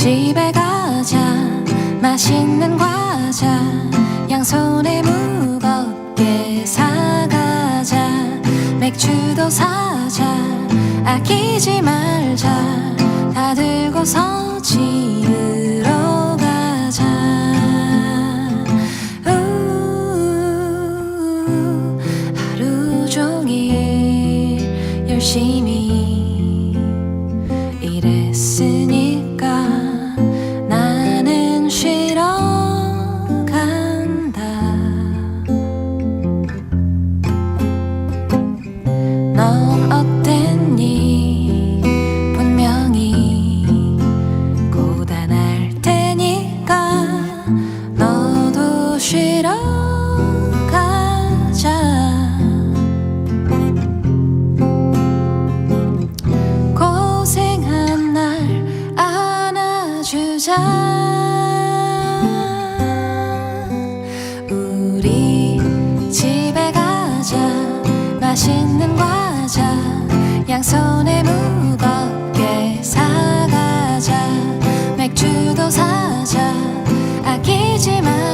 집에 가자. 맛있는 과자. 양손에 무겁게 사가자. 맥주도 사자. 아끼지 말자. 다 들고서 쉬러 가자. 고생한 날 안아주자. 우리 집에 가자. 맛있는 과자 양손에 무겁게 사가자. 맥주도 사자. 아끼지 말